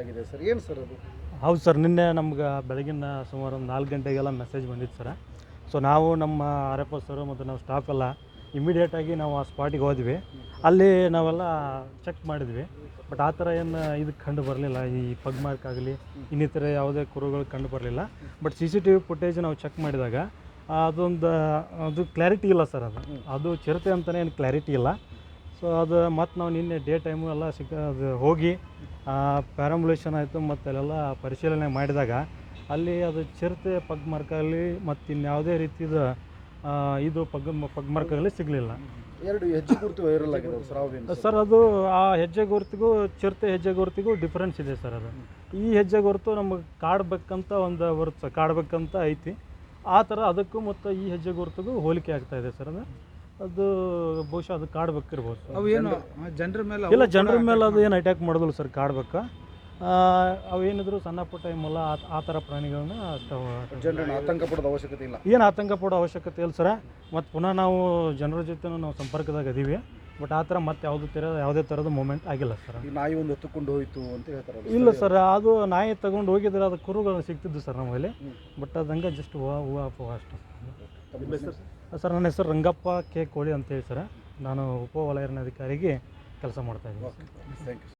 ಆಗಿದೆ ಸರ್? ಏನು ಸರ್ ಅದು? ಹೌದು ಸರ್, ನಿನ್ನೆ ನಮ್ಗೆ ಬೆಳಗಿನ ಸುಮಾರು ಒಂದು ನಾಲ್ಕು ಗಂಟೆಗೆಲ್ಲ ಮೆಸೇಜ್ ಬಂದಿತ್ತು ಸರ್. ಸೊ ನಾವು ನಮ್ಮ ಆರ್ ಸರ್ ಮತ್ತು ನಾವು ಸ್ಟಾಫ್ ಎಲ್ಲ ಇಮಿಡಿಯೇಟಾಗಿ ನಾವು ಆ ಸ್ಪಾಟಿಗೆ ಹೋದ್ವಿ. ಅಲ್ಲಿ ನಾವೆಲ್ಲ ಚೆಕ್ ಮಾಡಿದ್ವಿ. ಬಟ್ ಆ ಥರ ಏನು ಇದಕ್ಕೆ ಕಂಡು ಬರಲಿಲ್ಲ. ಈ ಪಗ್ ಮಾರ್ಕ್ ಆಗಲಿ, ಇನ್ನಿತರ ಯಾವುದೇ ಕುರುಗಳು ಕಂಡು ಬರಲಿಲ್ಲ. But C C T V footage ನಾವು ಚೆಕ್ ಮಾಡಿದಾಗ, ಅದೊಂದು, ಅದು ಕ್ಲಾರಿಟಿ ಇಲ್ಲ ಸರ್ ಅದು. ಅದು ಚಿರತೆ ಅಂತಲೇ ಏನು ಕ್ಲಾರಿಟಿ ಇಲ್ಲ. ಸೊ ಅದು ಮತ್ತು ನಾವು ನಿನ್ನೆ ಡೇ ಟೈಮು ಎಲ್ಲ ಸಿಕ್ಕ ಅದು ಹೋಗಿ ಪ್ಯಾರಂಬುಲೇಷನ್ ಆಯಿತು ಮತ್ತು ಅಲ್ಲೆಲ್ಲ ಪರಿಶೀಲನೆ ಮಾಡಿದಾಗ ಅಲ್ಲಿ ಅದು ಚಿರತೆ ಪಗ್ ಮಾರ್ಕಲ್ಲಿ ಮತ್ತು ಇನ್ಯಾವುದೇ ರೀತಿದ ಆ, ಇದು ಪಗ್ ಪಗ್ ಮಾರ್ಕಲ್ಲಿ ಸಿಗಲಿಲ್ಲ. ಎರಡು ಹೆಜ್ಜೆ ಗುರುತು ವೈರಲ್ ಆಗಿದೆ ಸರ್ ಸರ್ ಅದು ಆ ಹೆಜ್ಜೆ ಗುರುತಿಗೂ ಚಿರತೆ ಹೆಜ್ಜೆ ಗುರುತಿಗೂ ಡಿಫ್ರೆನ್ಸ್ ಇದೆ ಸರ್ ಅದು. ಈ ಹೆಜ್ಜೆ ಗುರುತು ನಮಗೆ ಕಾಡಬೇಕಂತ ಒಂದು ಬರುತ್ತೆ ಕಾಡಬೇಕಂತ ಕಾಡ್ಬೇಕಂತ ಐತಿ. ಆ ಥರ ಅದಕ್ಕೂ ಮತ್ತು ಈ ಹೆಜ್ಜೆ ಗುರುತಿಗೂ ಹೋಲಿಕೆ ಆಗ್ತಾ ಇದೆ ಸರ್ ಅದು. ಅದು ಬಹುಶಃ ಅದು ಕಾಡ್ಬೇಕಿರ್ಬೋದು. ಸರ್ ಅವು ಏನು ಜನರ ಮೇಲೆ ಇಲ್ಲ ಜನರ ಮೇಲೆ ಅದು ಏನು ಅಟ್ಯಾಕ್ ಮಾಡೋದಿಲ್ಲ ಸರ್ ಕಾಡ್ಬೇಕು. ಅವೇನಿದ್ರು ಸಣ್ಣ ಪುಟ್ಟ ಇಮ್ಮಲ್ಲ ಆ- ಆ ಥರ ಪ್ರಾಣಿಗಳನ್ನ ಅಷ್ಟು ಜನರನ್ನು ಆತಂಕ ಪಡೋದು ಅವಶ್ಯಕತೆ ಇಲ್ಲ. ಏನು ಆತಂಕ ಪಡೋ ಅವಶ್ಯಕತೆ ಇಲ್ಲ ಸರ ಮತ್ತು ಪುನಃ ನಾವು ಜನರ ಜೊತೆ ನಾವು ಸಂಪರ್ಕದಾಗ ಅದೀವಿ ಬಟ್ ಆ ಥರ ಮತ್ತೆ ಯಾವುದೇ ಥರ ಯಾವುದೇ ಥರದ ಮೂಮೆಂಟ್ ಆಗಿಲ್ಲ ಸರ್. ಈ ನಾಯಿ ಒಂದು ಎತ್ತುಕೊಂಡು ಹೋಯಿತು ಅಂತ ಹೇಳ್ತಾರೆ ಇಲ್ಲ ಸರ್. ಅದು ನಾಯಿ ತಗೊಂಡು ಹೋಗಿದ್ರೆ ಅದು ಕುರುಗಳು ಸಿಗ್ತಿದ್ದು ಸರ್ ನಮ್ಮಲ್ಲಿ. ಬಟ್ ಅದಂಗೆ ಹಂಗೆ ಜಸ್ಟ್ ಹೂವು ಹೂವು ಅಪ್ಪು ಅಷ್ಟು ಸರ್. ನನ್ನ ಹೆಸರು ರಂಗಪ್ಪ ಕೆ ಕೋಳಿ ಅಂತೇಳಿ ಸರ್. ನಾನು ಉಪ ಅಧಿಕಾರಿಗೆ ಕೆಲಸ ಮಾಡ್ತಾ ಇದ್ದೀನಿ ಥ್ಯಾಂಕ್ ಯು